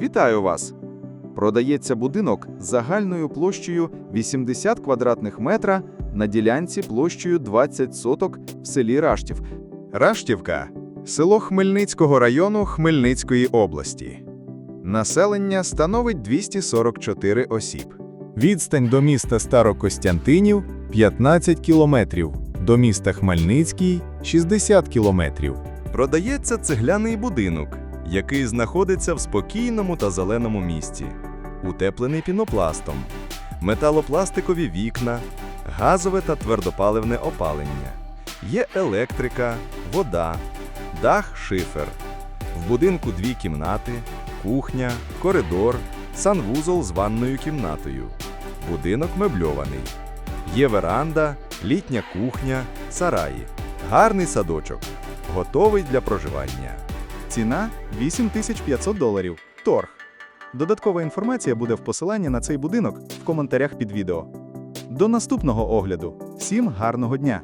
Вітаю вас! Продається будинок загальною площею 80 квадратних метра на ділянці площею 20 соток в селі Раштів. Раштівка село Хмельницького району Хмельницької області. Населення становить 244 осіб. Відстань до міста Старокостянтинів 15 кілометрів, до міста Хмельницький 60 кілометрів. Продається цегляний будинок, який знаходиться в спокійному та зеленому місті, утеплений пінопластом, металопластикові вікна, газове та твердопаливне опалення. Є електрика, вода, дах шифер. В будинку дві кімнати, кухня, коридор, санвузол з ванною кімнатою. Будинок мебльований. Є веранда, літня кухня, сараї, гарний садочок, готовий для проживання. Ціна 8500 доларів. Торг. Додаткова інформація буде в посиланні на цей будинок в коментарях під відео. До наступного огляду. Всім гарного дня!